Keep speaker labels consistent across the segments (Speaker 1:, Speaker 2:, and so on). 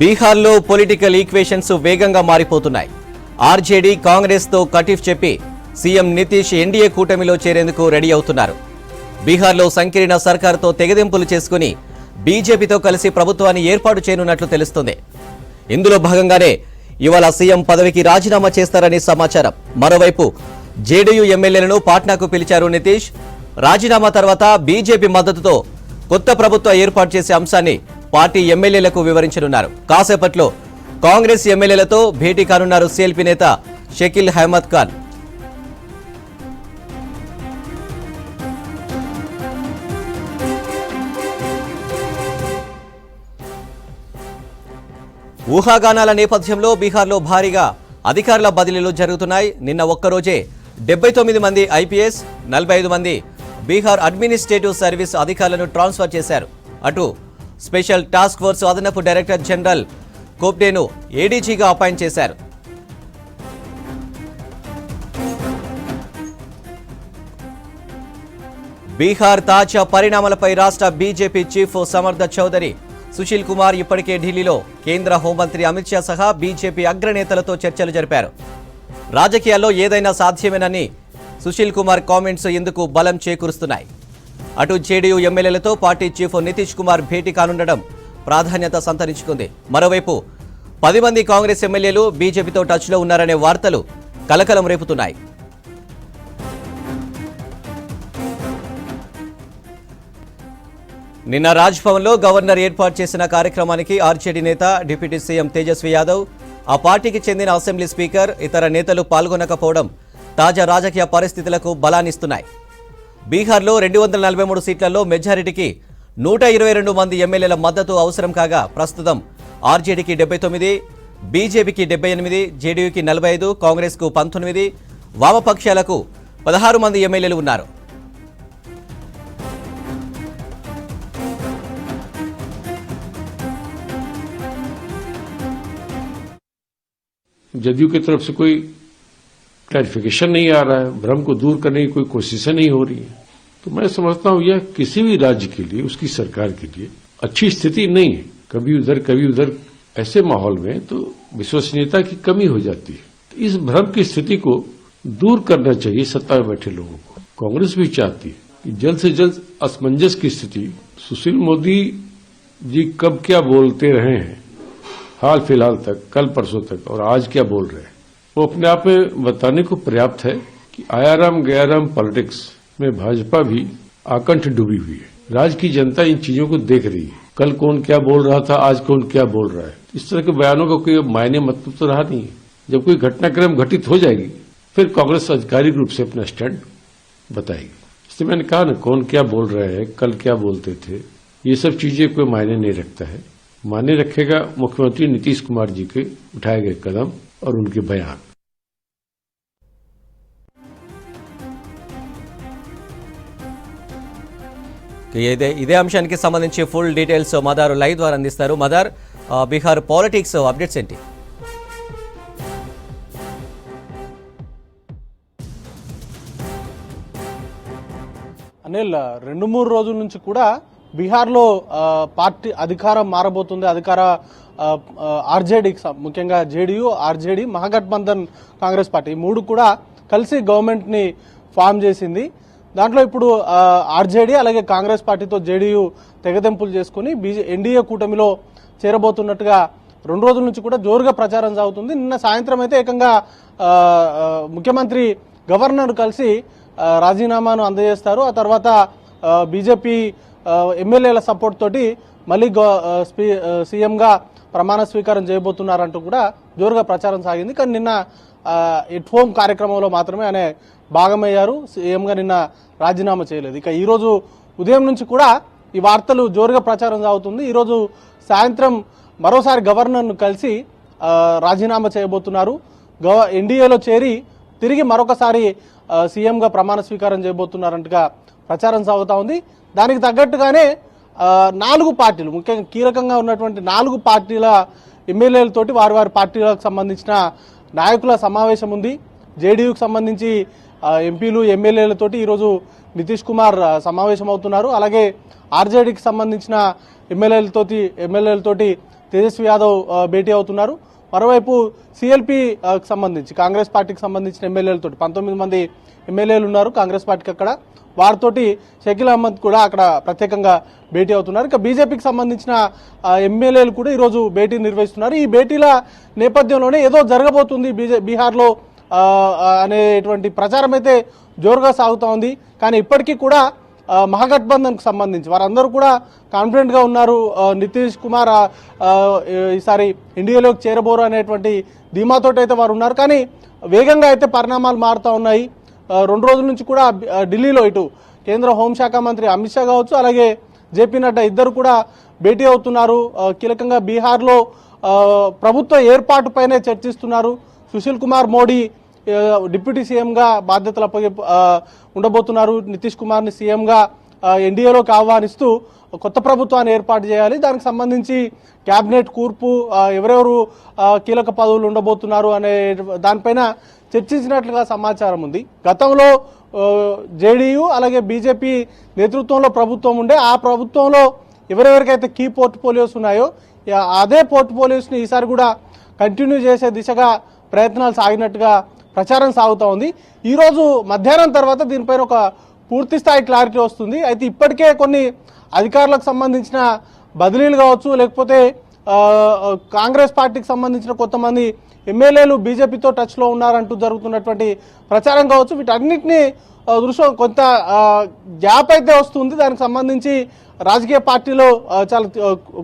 Speaker 1: బీహార్లో political equations వేగంగా మారిపోతున్నాయి. ఆర్జేడీ కాంగ్రెస్తో కటిఫ్ చెప్పి సీఎం నితీష్ ఎన్డీఏ కూటమిలో చేరేందుకు రెడీ అవుతున్నారు. బీహార్లో సంకీర్ణ సర్కారుతో తెగదెంపులు చేసుకుని బీజేపీతో కలిసి ప్రభుత్వాన్ని ఏర్పాటు చేయనున్నట్లు తెలుస్తుంది. ఇందులో భాగంగానే ఇవాళ సీఎం పదవికి రాజీనామా చేస్తారని సమాచారం. మరోవైపు జేడీయూ ఎమ్మెల్యేలను పాట్నాకు పిలిచారు నితీష్. రాజీనామా తర్వాత బీజేపీ మద్దతుతో కొత్త ప్రభుత్వ ఏర్పాటు చేసే అంశాన్ని పార్టీ ఎమ్మెల్యేలకు వివరించనున్నారు. కాసేపట్లో కాంగ్రెస్ ఎమ్మెల్యేలతో భేటీ కానున్నారు సీఎల్పీ నేత షకీల్ అహ్మద్ ఖాన్. ఊహాగానాల నేపథ్యంలో బీహార్లో భారీగా అధికారుల బదిలీలు జరుగుతున్నాయి. నిన్న ఒక్కరోజే డెబ్బై తొమ్మిది మంది ఐపీఎస్ నలభై ఐదు మంది బీహార్ అడ్మినిస్ట్రేటివ్ సర్వీస్ అధికారులను ట్రాన్స్ఫర్ చేశారు. అటు స్పెషల్ టాస్క్ ఫోర్స్ అదనపు డైరెక్టర్ జనరల్ కోప్డేను ఏడీజీగా అపాయింట్ చేశారు. బీహార్ తాజా పరిణామాలపై రాష్ట్ర బీజేపీ చీఫ్ సమర్థ చౌదరి సుశీల్ కుమార్ ఇప్పటికే ఢిల్లీలో. కేంద్ర హోంమంత్రి అమిత్ షా సహా బీజేపీ అగ్రనేతలతో చర్చలు జరిపారు. రాజకీయాల్లో ఏదైనా సాధ్యమేనని సుశీల్ కుమార్ కామెంట్స్ ఎందుకు బలం చేకూరుస్తున్నాయి? అటు జేడీయూ ఎమ్మెల్యేలతో పార్టీ చీఫ్ నితీష్ కుమార్ భేటీ కానుండడం ప్రాధాన్యత సంతరించుకుంది. మరోవైపు పది మంది కాంగ్రెస్ ఎమ్మెల్యేలు బీజేపీతో టచ్లో ఉన్నారనే వార్తలు కలకలం రేపుతున్నాయి. నిన్న రాజ్భవన్లో గవర్నర్ ఏర్పాటు చేసిన కార్యక్రమానికి ఆర్జేడీ నేత డిప్యూటీ సీఎం తేజస్వి యాదవ్ ఆ పార్టీకి చెందిన అసెంబ్లీ స్పీకర్ ఇతర నేతలు పాల్గొనకపోవడం తాజా రాజకీయ పరిస్థితులకు బలాన్నిస్తున్నాయి. బీహార్లో రెండు వందల నలభై మూడు సీట్లలో మెజారిటీకి నూట ఇరవై రెండు మంది ఎమ్మెల్యేల మద్దతు అవసరం కాగా ప్రస్తుతం ఆర్జేడీకి డెబ్బై తొమ్మిది బీజేపీకి డెబ్బై ఎనిమిది జేడీయూకి నలభై ఐదు కాంగ్రెస్కు పంతొమ్మిది వామపక్షాలకు పదహారు మంది ఎమ్మెల్యేలు ఉన్నారు
Speaker 2: जदयू की तरफ से कोई क्लैरिफिकेशन नहीं आ रहा है, भ्रम को दूर करने की कोई कोशिशें नहीं हो रही है। तो मैं समझता हूँ यह किसी भी राज्य के लिए, उसकी सरकार के लिए अच्छी स्थिति नहीं है। कभी उधर कभी उधर ऐसे माहौल में तो विश्वसनीयता की कमी हो जाती है। तो इस भ्रम की स्थिति को दूर करना चाहिए सत्ता में बैठे लोगों को। कांग्रेस भी चाहती है कि जल्द से जल्द असमंजस की स्थिति। सुशील मोदी जी कब क्या बोलते रहे हैं, हाल फ़िलहाल तक, कल परसों तक, और आज क्या बोल रहे हैं? वो अपने आप में बताने को पर्याप्त है कि आयाराम गयाराम पॉलिटिक्स में भाजपा भी आकंठ डूबी हुई है। राज्य की जनता इन चीज़ों को देख रही है। कल कौन क्या बोल रहा था, आज कौन क्या बोल रहा है। इस तरह के बयानों का कोई मायने मतलब तो रहा नहीं है। जब कोई घटनाक्रम घटित हो जाएगी, फिर कांग्रेस आधिकारिक रूप से अपना स्टैंड बताएगी। इसलिए मैंने कहा ना, कौन क्या बोल रहे हैं, कल क्या बोलते थे, ये सब चीज़ें कोई मायने नहीं रखता है। मायने रखेगा मुख्यमंत्री नीतीश कुमार जी के उठाए गए कदम। और उनके बयान
Speaker 1: ఇదే ఇదే అంశానికి సంబంధించి ఫుల్ డీటెయిల్స్ మదార్ లైవ్ ద్వారా అందిస్తారు మదార్ ఆ, బీహార్ పాలిటిక్స్ అప్డేట్స్ ఏంటి
Speaker 3: అనిల్ రెండు మూడు రోజుల నుంచి కూడా బీహార్లో ఆ, పార్టీ అధికారం మారబోతుంది అధికార ఆర్జేడీకి ముఖ్యంగా జేడీయూ ఆర్జేడీ మహాగఠబంధన్ కాంగ్రెస్ పార్టీ ఈ మూడు కూడా కలిసి గవర్నమెంట్ని ఫామ్ చేసింది. దాంట్లో ఇప్పుడు ఆర్జేడీ అలాగే కాంగ్రెస్ పార్టీతో జేడీయూ తెగదెంపులు చేసుకుని బీజే ఎన్డీఏ కూటమిలో చేరబోతున్నట్టుగా రెండు రోజుల నుంచి కూడా జోరుగా ప్రచారం సాగుతుంది. నిన్న సాయంత్రం అయితే ఏకంగా ముఖ్యమంత్రి గవర్నర్ కలిసి రాజీనామాను అందజేస్తారు. ఆ తర్వాత బీజేపీ ఎమ్మెల్యేల సపోర్ట్ తోటి మళ్ళీ గవ- స్పీ- సీఎంగా ప్రమాణ స్వీకారం చేయబోతున్నారంటూ కూడా జోరుగా ప్రచారం సాగింది. కానీ నిన్న ఎట్ హోమ్ కార్యక్రమంలో మాత్రమే ఆయన భాగమయ్యారు. సీఎంగా నిన్న రాజీనామా చేయలేదు. ఇక ఈరోజు ఉదయం నుంచి కూడా ఈ వార్తలు జోరుగా ప్రచారం సాగుతుంది. ఈరోజు సాయంత్రం మరోసారి గవర్నర్ను కలిసి రాజీనామా చేయబోతున్నారు. గవ ఎన్డీఏలో చేరి తిరిగి మరొకసారి సీఎంగా ప్రమాణ స్వీకారం చేయబోతున్నారంటగా ప్రచారం సాగుతూ ఉంది. దానికి తగ్గట్టుగానే నాలుగు పార్టీలు ముఖ్యంగా కీలకంగా ఉన్నటువంటి నాలుగు పార్టీల ఎమ్మెల్యేలతోటి వారి వారి పార్టీలకు సంబంధించిన నాయకుల సమావేశం ఉంది. జేడీయూకి సంబంధించి ఎంపీలు ఎమ్మెల్యేలతోటి ఈరోజు నితీష్ కుమార్ సమావేశం అవుతున్నారు అలాగే ఆర్జేడీకి సంబంధించిన ఎమ్మెల్యేలతోటి ఎమ్మెల్యేలతోటి తేజస్వి యాదవ్ భేటీ అవుతున్నారు. మరోవైపు సిఎల్పికి సంబంధించి కాంగ్రెస్ పార్టీకి సంబంధించిన ఎమ్మెల్యేలతో పంతొమ్మిది మంది ఎమ్మెల్యేలు ఉన్నారు కాంగ్రెస్ పార్టీకి అక్కడ. వారితోటి షకీల్ అహ్మద్ కూడా అక్కడ ప్రత్యేకంగా భేటీ అవుతున్నారు. ఇక బీజేపీకి సంబంధించిన ఎమ్మెల్యేలు కూడా ఈరోజు భేటీ నిర్వహిస్తున్నారు. ఈ భేటీల నేపథ్యంలోనే ఏదో జరగబోతుంది బీజే బీహార్లో అనేటువంటి ప్రచారం అయితే జోరుగా సాగుతూ ఉంది. కానీ ఇప్పటికీ కూడా ఆ, మహాగఠబంధన్కు సంబంధించి వారందరూ కూడా కాన్ఫిడెంట్గా ఉన్నారు. నితీష్ కుమార్ ఈసారి ఇండియాలోకి చేరబోరు అనేటువంటి ధీమాతోటి అయితే వారు ఉన్నారు. కానీ వేగంగా అయితే పరిణామాలు మారుతూ ఉన్నాయి. రెండు రోజుల నుంచి కూడా ఢిల్లీలో ఇటు కేంద్ర హోంశాఖ మంత్రి అమిత్ షా కావచ్చు అలాగే జేపీ నడ్డా ఇద్దరు కూడా భేటీ అవుతున్నారు. కీలకంగా బీహార్లో ప్రభుత్వ ఏర్పాటుపైనే చర్చిస్తున్నారు. సుశీల్ కుమార్ మోడీ డిప్యూటీ సీఎంగా బాధ్యతలు అప్పగి ఉండబోతున్నారు. నితీష్ కుమార్ని సీఎంగా ఎన్డీఏలోకి ఆహ్వానిస్తూ కొత్త ప్రభుత్వాన్ని ఏర్పాటు చేయాలి. దానికి సంబంధించి క్యాబినెట్ కూర్పు ఎవరెవరు కీలక పదవులు ఉండబోతున్నారు అనే దానిపైన చర్చించినట్లుగా సమాచారం ఉంది. గతంలో జేడీయూ అలాగే బీజేపీ నేతృత్వంలో ప్రభుత్వం ఉండే ఆ ప్రభుత్వంలో ఎవరెవరికైతే కీ పోర్ట్ఫోలియోస్ ఉన్నాయో అదే పోర్ట్ఫోలియోస్ని ఈసారి కూడా కంటిన్యూ చేసే దిశగా ప్రయత్నాలు సాగినట్టుగా ప్రచారం సాగుతూ ఉంది. ఈరోజు మధ్యాహ్నం తర్వాత దీనిపైన ఒక పూర్తి స్థాయి క్లారిటీ వస్తుంది. అయితే ఇప్పటికే కొన్ని అధికారులకు సంబంధించిన బదిలీలు కావచ్చు లేకపోతే కాంగ్రెస్ పార్టీకి సంబంధించిన కొంతమంది ఎమ్మెల్యేలు బీజేపీతో టచ్లో ఉన్నారంటూ జరుగుతున్నటువంటి ప్రచారం కావచ్చు. వీటన్నిటిని దృశ్యం కొంత గ్యాప్ అయితే వస్తుంది. దానికి సంబంధించి రాజకీయ పార్టీలో చాలా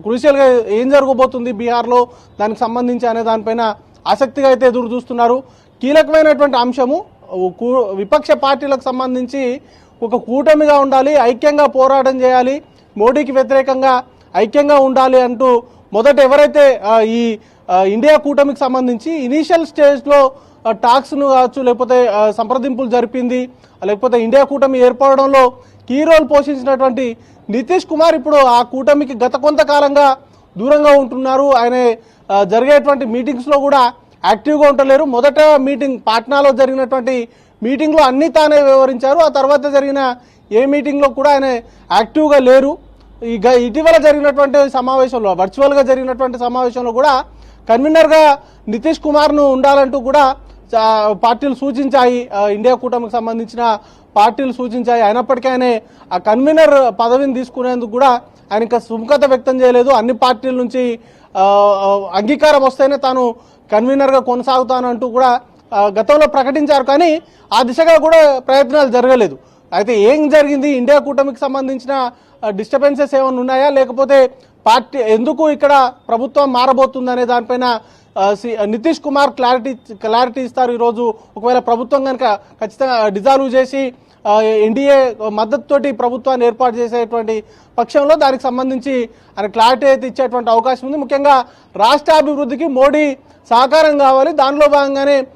Speaker 3: క్రూషియల్గా ఏం జరగబోతుంది బీహార్లో దానికి సంబంధించి అనే దానిపైన ఆసక్తిగా అయితే ఎదురు చూస్తున్నారు. కీలకమైనటువంటి అంశము కూ- విపక్ష పార్టీలకు సంబంధించి ఒక కూటమిగా ఉండాలి ఐక్యంగా పోరాటం చేయాలి మోడీకి వ్యతిరేకంగా ఐక్యంగా ఉండాలి అంటూ మొదట ఎవరైతే ఈ ఇండియా కూటమికి సంబంధించి ఇనీషియల్ స్టేజ్లో టాక్స్ను కావచ్చు లేకపోతే సంప్రదింపులు జరిపింది లేకపోతే ఇండియా కూటమి ఏర్పడడంలో కీ రోల్ పోషించినటువంటి నితీష్ కుమార్ ఇప్పుడు ఆ కూటమికి గత కొంతకాలంగా దూరంగా ఉంటున్నారు. ఆయన జరిగేటువంటి మీటింగ్స్లో కూడా యాక్టివ్గా ఉండలేరు. మొదట మీటింగ్ పాట్నాలో జరిగినటువంటి మీటింగ్లో అన్నీ తానే వివరించారు ఆ తర్వాత జరిగిన ఏ మీటింగ్లో కూడా ఆయన యాక్టివ్గా లేరు. ఇక ఇటీవల జరిగినటువంటి సమావేశంలో వర్చువల్గా జరిగినటువంటి సమావేశంలో కూడా కన్వీనర్గా నితీష్ కుమార్ను ఉండాలంటూ కూడా పార్టీలు సూచించాయి. ఇండియా కూటమికి సంబంధించిన పార్టీలు సూచించాయి. అయినప్పటికీ ఆయన ఆ కన్వీనర్ పదవిని తీసుకునేందుకు కూడా ఆయన ఇంకా సుముఖత వ్యక్తం చేయలేదు. అన్ని పార్టీల నుంచి అంగీకారం వస్తేనే తాను కన్వీనర్గా కొనసాగుతానంటూ కూడా గతంలో ప్రకటించారు కానీ ఆ దిశగా కూడా ప్రయత్నాలు జరగలేదు. అయితే ఏం జరిగింది? ఇండియా కూటమికి సంబంధించిన డిస్టర్బెన్సెస్ ఏమైనా ఉన్నాయా? లేకపోతే పార్టీ ఎందుకు ఇక్కడ ప్రభుత్వం మారబోతుందనే దానిపైన సి- నితీష్ కుమార్ క్లారిటీ క్లారిటీ ఇస్తారు ఈరోజు. ఒకవేళ ప్రభుత్వం కనుక ఖచ్చితంగా డిజాల్వ్ చేసి ఎన్డీఏ మద్దతుతోటి ప్రభుత్వాన్ని ఏర్పాటు చేసేటువంటి పక్షంలో దానికి సంబంధించి ఆయన క్లారిటీ అయితే ఇచ్చేటువంటి అవకాశం ఉంది. ముఖ్యంగా రాష్ట్ర అభివృద్ధికి మోడీ సహకారం కావాలి. దానిలో భాగంగానే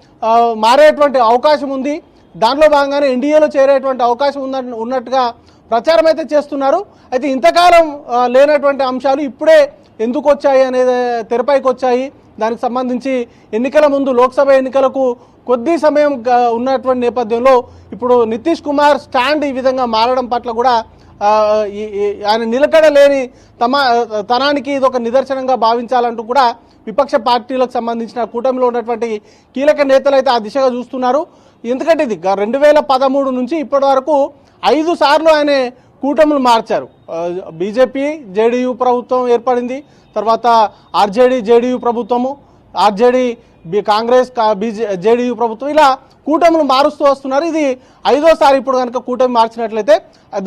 Speaker 3: మారేటువంటి అవకాశం ఉంది. దానిలో భాగంగానే ఎన్డీఏలో చేరేటువంటి అవకాశం ఉందని ఉన్నట్టుగా ప్రచారం అయితే చేస్తున్నారు. అయితే ఇంతకాలం లేనటువంటి అంశాలు ఇప్పుడే ఎందుకు వచ్చాయి అనేది తెరపైకి వచ్చాయి. దానికి సంబంధించి ఎన్నికల ముందు లోక్సభ ఎన్నికలకు కొద్ది సమయం ఉన్నటువంటి నేపథ్యంలో ఇప్పుడు నితీష్ కుమార్ స్టాండ్ ఈ విధంగా మారడం పట్ల కూడా ఆయన నిలకడ లేని తమ తనానికి ఇది ఒక నిదర్శనంగా భావించాలంటూ కూడా విపక్ష పార్టీలకు సంబంధించిన కూటమిలో ఉన్నటువంటి కీలక నేతలు అయితే ఆ దిశగా చూస్తున్నారు. ఎందుకంటే ఇది రెండు వేల పదమూడు నుంచి ఇప్పటి వరకు ఐదు సార్లు ఆయన కూటములు మార్చారు. బీజేపీ జేడీయూ ప్రభుత్వం ఏర్పడింది తర్వాత ఆర్జేడీ జేడీయూ ప్రభుత్వము ఆర్జేడీ కాంగ్రెస్ కా- బీజే జేడీయూ ప్రభుత్వం ఇలా కూటములు మారుస్తూ వస్తున్నారు. ఇది ఐదోసారి ఇప్పుడు కనుక కూటమి మార్చినట్లయితే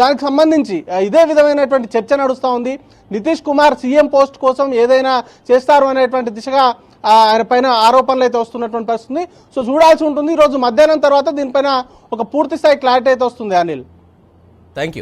Speaker 3: దానికి సంబంధించి ఇదే విధమైనటువంటి చర్చ నడుస్తూ ఉంది. నితీష్ కుమార్ సీఎం పోస్ట్ కోసం ఏదైనా చేస్తారు అనేటువంటి దిశగా ఆయన పైన ఆరోపణలు అయితే వస్తున్నటువంటి పరిస్థితి సో చూడాల్సి ఉంటుంది. ఈరోజు మధ్యాహ్నం తర్వాత దీనిపైన ఒక పూర్తి స్థాయి క్లారిటీ అయితే వస్తుంది అనిల్.
Speaker 1: Thank you